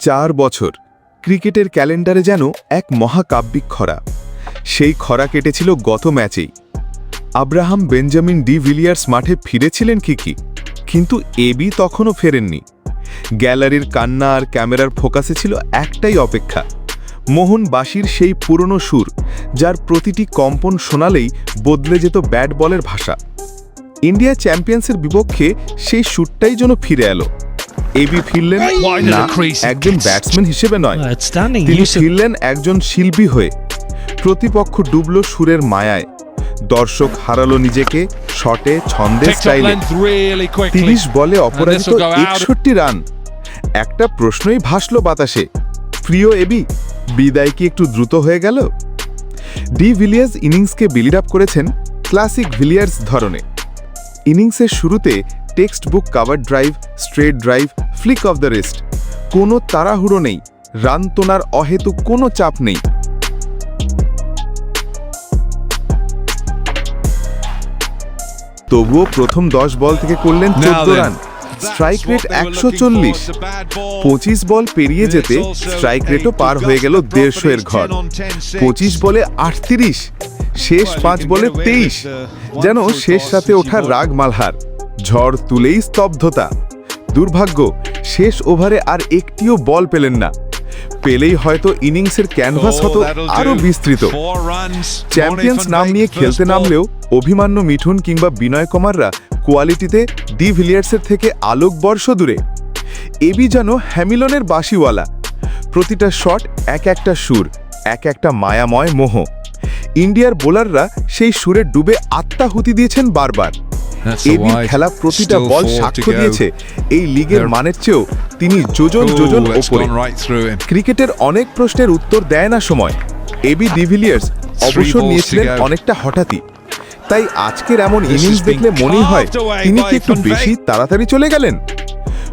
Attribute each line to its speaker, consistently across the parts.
Speaker 1: চার বছর ক্রিকেটের ক্যালেন্ডারে যেন এক মহাকাব্যিক খরা। সেই খরা কেটেছিল গত ম্যাচেই। আব্রাহাম বেঞ্জামিন ডি ভিলিয়ার্স মাঠে ফিরেছিলেন ঠিকই কিন্তু এবি তখনও ফেরেননি। গ্যালারির কান্না আর ক্যামেরার ফোকাসে ছিল একটাই অপেক্ষা, মোহন বাসির সেই পুরনো সুর, যার প্রতিটি কম্পন শোনালেই বদলে যেত ব্যাট বলের ভাষা। ইন্ডিয়া চ্যাম্পিয়ন্সের বিপক্ষে সেই সুরটাই যেন ফিরে এলো। এবি ফিরলেন না একজন ব্যাটসম্যান হিসেবে নয়। তিনি ফিরলেন একজন শিল্পী হয়ে। প্রতিপক্ষ ডুবল সুরের মায়ায়। দর্শক হারালো নিজেকে শটে ছন্দে স্টাইলে. তিরিশ বলে অপরাজিত. একষট্টি রান। একটা প্রশ্নই ভাসল বাতাসে। প্রিয় এবি বিদায় কি একটু দ্রুত হয়ে গেল? ডি ভিলিয়ার্স ইনিংসকে বিল্ড আপ করেছেন ক্লাসিক ভিলিয়ার্স ধরনে। ইনিংসের শুরুতে textbook cover drive straight drive flick off the rest. কোনো তাড়াহুড়ো নেই। রান তোনার অহেতুক কোনো চাপ নেই। তবুও প্রথম দশ বল থেকে করলেন চোদ্দ রান। স্ট্রাইক রেট একশো চল্লিশ. পঁচিশ বল পেরিয়ে যেতে স্ট্রাইক রেটও পার হয়ে গেল দেড়শো এর ঘর। পঁচিশ বলে আটত্রিশ। শেষ পাঁচ বলে তেইশ। যেন শেষ সাথে ওঠার রাগ মালহার। ঝড় তুলেই স্তব্ধতা। দুর্ভাগ্য শেষ ওভারে আর একটিও বল পেলেন না। পেলেই হয়তো ইনিংসের ক্যানভাস হতো আরও বিস্তৃত। চ্যাম্পিয়ন্স নাম নিয়ে খেলতে নামলেও অভিমান্য মিঠুন কিংবা বিনয় কুমাররা কোয়ালিটিতে ডি ভিলিয়ার্সের থেকে আলোক বর্ষ দূরে। এবি যেন হ্যামিলনের বাঁশিওয়ালা। প্রতিটা শট এক একটা সুর এক একটা মায়াময় মোহ। ইন্ডিয়ার বোলাররা সেই সুরে ডুবে আত্মাহুতি দিয়েছেন বারবার। এবির খেলা প্রতিটা বল সাক্ষ্য দিয়েছে। এই লিগের মানের চেয়েও তিনি যোজন যোজন ওপরে। ক্রিকেটের অনেক প্রশ্নের উত্তর দেয় না সময়। এবি ডিভিলিয়ার্স অবসর নিয়েছিলেন অনেকটা হঠাৎই। তাই আজকের এমন ইনিংস দেখলে মনেই হয় তিনি কি একটু বেশি তাড়াতাড়ি চলে গেলেন?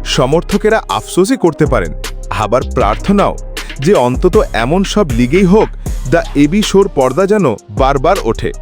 Speaker 1: সমর্থকেরা আফসোসই করতে পারেন। আবার প্রার্থনাও যে অন্তত এমন সব লিগেই হোক দ্য এবি শোর পর্দা যেন বারবার ওঠে।